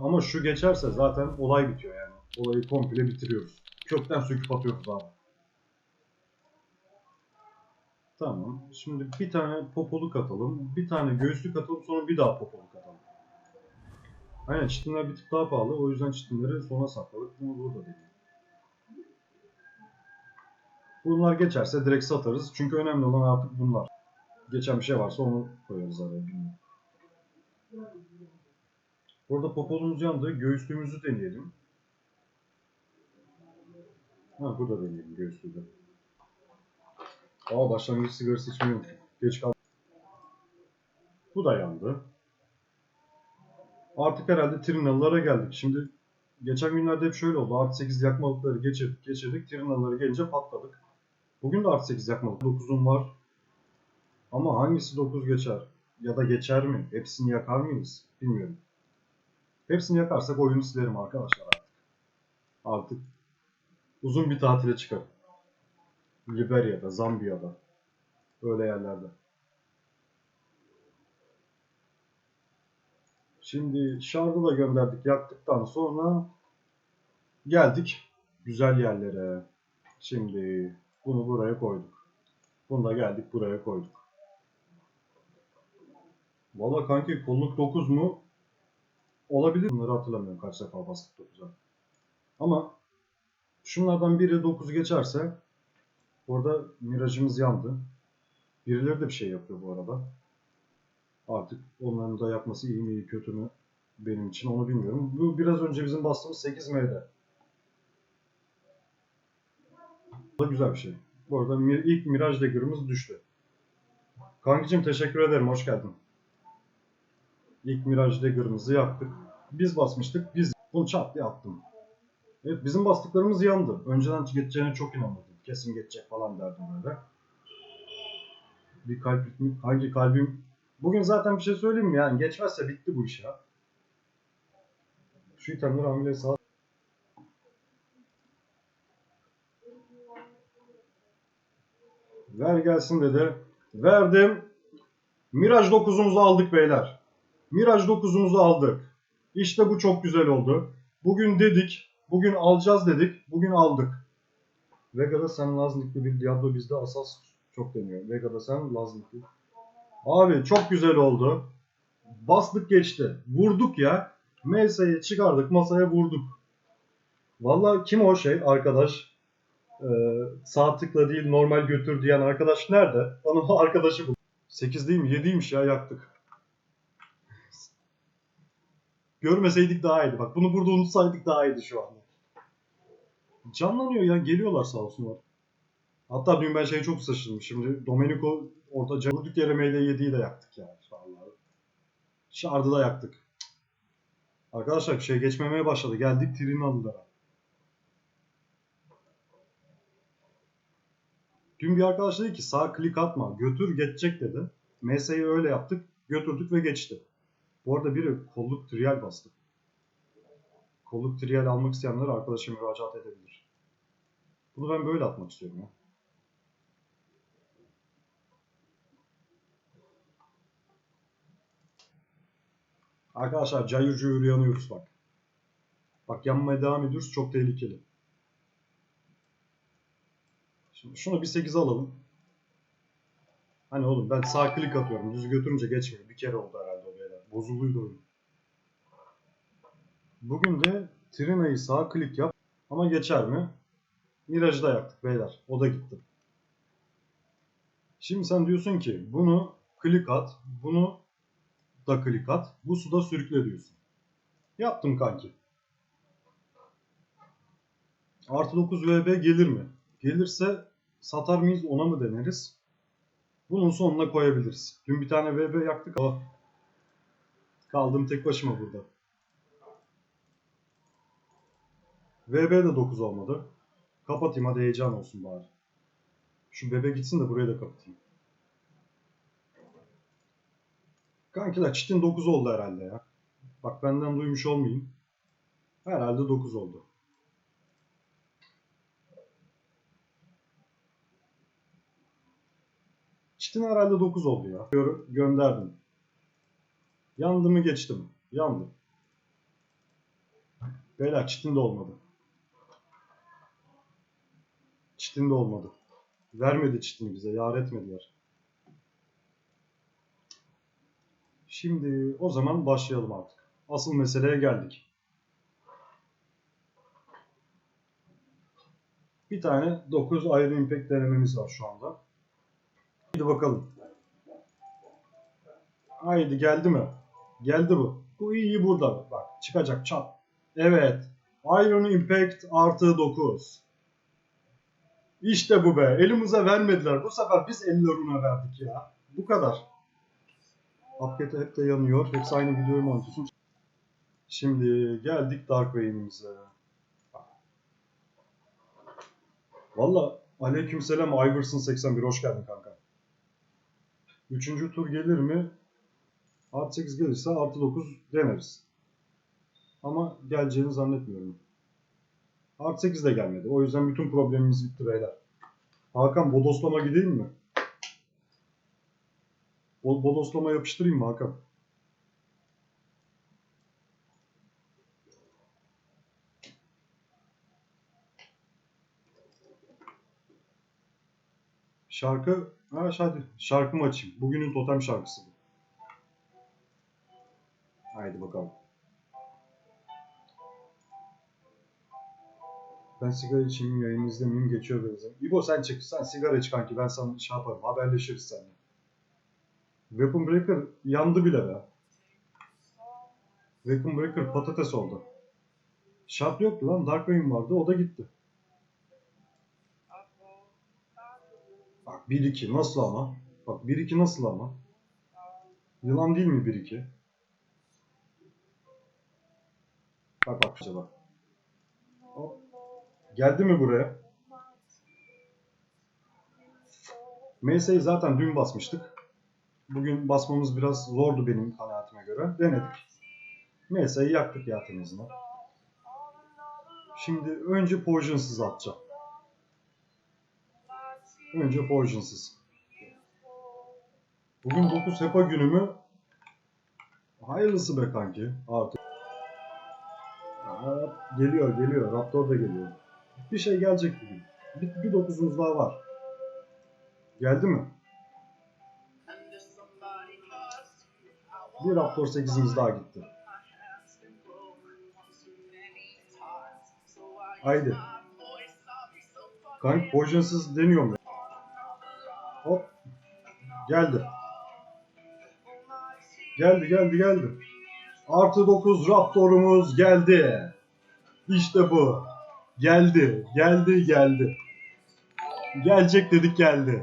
Ama şu geçerse zaten olay bitiyor yani. Olayı komple bitiriyoruz. Kökten söküp atıyoruz abi. Tamam. Şimdi bir tane popoluk atalım. Bir tane göğüslük atalım. Sonra bir daha popoluk atalım. Aynen çitinler bir tık daha pahalı. O yüzden çitinleri sona sakladık. Bunu burada değil. Bunlar geçerse direkt satarız. Çünkü önemli olan artık bunlar. Geçen bir şey varsa onu koyarız araya. Burada popolumuz yandı. Göğüslüğümüzü deneyelim. Ha burada deneyelim göğüslüğü. Aa başlangıç sigarası içmeyi. Geç kaldım. Bu da yandı. Artık herhalde trinalılara geldik. Şimdi geçen günlerde hep şöyle oldu. Artı 8 yakmalıkları geçirdik geçirdik. Trinalılara gelince patladık. Bugün de artı 8 yakmalık. 9'um var. Ama hangisi 9 geçer? Ya da geçer mi? Hepsini yakar mıyız? Bilmiyorum. Hepsini yakarsak oyunu silerim arkadaşlar artık. Artık uzun bir tatile çıkarım. Liberya'da, Zambiya'da. Öyle yerlerde. Şimdi Shard'ı da gönderdik yaktıktan sonra geldik güzel yerlere. Şimdi bunu buraya koyduk. Bunu da geldik buraya koyduk. Valla kanki kolluk 9 mu? Olabilir. Bunları hatırlamıyorum kaç defa bastık 9'a. Ama şunlardan biri 9 geçerse orada mirajımız yandı. Birileri de bir şey yapıyor bu arada. Artık onların da yapması iyi mi kötü mü benim için onu bilmiyorum. Bu biraz önce bizim bastığımız 8M'de. Bu da güzel bir şey. Bu arada ilk Miraj Dagger'ımız düştü. Kankicim teşekkür ederim. Hoş geldin. İlk Miraj Dagger'ımızı yaktık. Biz basmıştık. Biz bunu çat diye attım. Evet bizim bastıklarımız yandı. Önceden geçeceğine çok inanırdım. Kesin geçecek falan derdim böyle. Bir kalp ritmi, hangi kalbim... Bugün zaten bir şey söyleyeyim mi yani geçmezse bitti bu iş ya. Şu itemleri hamile sağ... Ver gelsin dedi. Verdim. Miraj 9'umuzu aldık beyler. Miraj 9'umuzu aldık. İşte bu çok güzel oldu. Bugün dedik, bugün alacağız dedik, bugün aldık. Vega'da sen Laznikli bir Diablo bizde asas çok deniyor. Vega'da sen Laznikli. Abi çok güzel oldu. Bastık geçti. Vurduk ya. Meysa'yı çıkardık masaya vurduk. Vallahi kim o şey arkadaş? Ee, sağ tıkla değil normal götür diyen arkadaş nerede? Onun arkadaşı bu. 8 değil mi? 7'ymiş ya yaktık. Görmeseydik daha iyiydi. Bak bunu burada unutsaydık daha iyiydi şu anda. Canlanıyor ya. Geliyorlar sağ olsunlar. Hatta dün ben şeye çok şaşırdım. Şimdi Domenico orada vurduk yere meyle 7'yi de yaktık ya. Vallahi. Şardı da yaktık. Arkadaşlar bir şey geçmemeye başladı. Geldik Trinalılara. Dün bir arkadaş dedi ki sağ klik atma. Götür geçecek dedi. MS'yi öyle yaptık. Götürdük ve geçti. Bu arada biri kolluk trial bastı. Kolluk trial almak isteyenler arkadaşa müracaat edebilir. Bunu ben böyle atmak istiyorum ya. Arkadaşlar cayır cayır yanıyoruz bak. Bak yanmaya devam ediyoruz çok tehlikeli. Şimdi şunu bir 8 alalım. Hani oğlum ben sağ klik atıyorum. Düz götürünce geçmiyor. Bir kere oldu herhalde Bozulduydu oyun. Bugün de Trina'yı sağ klik yap. Ama geçer mi? Miraj'ı da yaktık beyler. O da gitti. Şimdi sen diyorsun ki bunu klik at. Bunu da klik at. Bu suda sürükle diyorsun. Yaptım kanki. Artı 9 VB gelir mi? Gelirse satar mıyız ona mı deneriz? Bunun sonuna koyabiliriz. Dün bir tane VB yaktık ama kaldım tek başıma burada. VB de 9 olmadı. Kapatayım hadi heyecan olsun bari. Şu bebe gitsin de burayı da kapatayım. Kankiler çitin 9 oldu herhalde ya. Bak benden duymuş olmayın. Herhalde 9 oldu. Çitin herhalde 9 oldu ya. Gö- Gönderdim. Yandı mı geçti mi? Yandı. Beyler çitin de olmadı. Çitin de olmadı. Vermedi çitini bize. Yar etmediler. Şimdi o zaman başlayalım artık. Asıl meseleye geldik. Bir tane 9 ayrı impact denememiz var şu anda. Hadi bakalım. Haydi geldi mi? Geldi bu. Bu iyi burada. Bak çıkacak çat. Evet. Iron Impact artı 9. İşte bu be. Elimize vermediler. Bu sefer biz ellerine verdik ya. Bu kadar. Update hep de yanıyor. Hepsi aynı videoyu anlatıyorsun? Şimdi geldik Dark Rain'imize. Valla aleykümselam Iverson 81 hoş geldin kanka. Üçüncü tur gelir mi? Artı 8 gelirse artı 9 deneriz. Ama geleceğini zannetmiyorum. Artı 8 de gelmedi. O yüzden bütün problemimiz bitti beyler. Hakan bodoslama gideyim mi? Bo- bodoslama yapıştırayım mı Hakan? Şarkı, ha hadi şarkımı açayım. Bugünün totem şarkısı bu. Haydi bakalım. Ben sigara içeyim, yayını izlemeyeyim, geçiyor birazdan. İbo sen çık, sen sigara iç kanki, ben sana şey yaparım, haberleşiriz seninle. Weapon Breaker yandı bile be. Weapon Breaker patates oldu. Şart yoktu lan, Dark Rain vardı, o da gitti. Bak 1-2 nasıl ama? Bak 1-2 nasıl ama? Yılan değil mi 1-2? Bak bak acaba. Hop. Geldi mi buraya? MS'yi zaten dün basmıştık. Bugün basmamız biraz zordu benim kanaatime göre. Denedik. MS'yi yaktık ya temizine. Şimdi önce Poison'sız atacağım. Önce Poison'sız. Bugün 9 HEPA günü mü? Hayırlısı be kanki. Artık. Geliyor geliyor. Raptor da geliyor. Bir şey gelecek bugün. Bir, bir dokuzumuz daha var. Geldi mi? Bir Raptor 8'imiz daha gitti. Haydi. Kanka poisonsız deniyor mu? Hop. Geldi. Geldi geldi geldi. Artı 9 Raptor'umuz geldi. İşte bu. Geldi. Geldi geldi. Gelecek dedik geldi.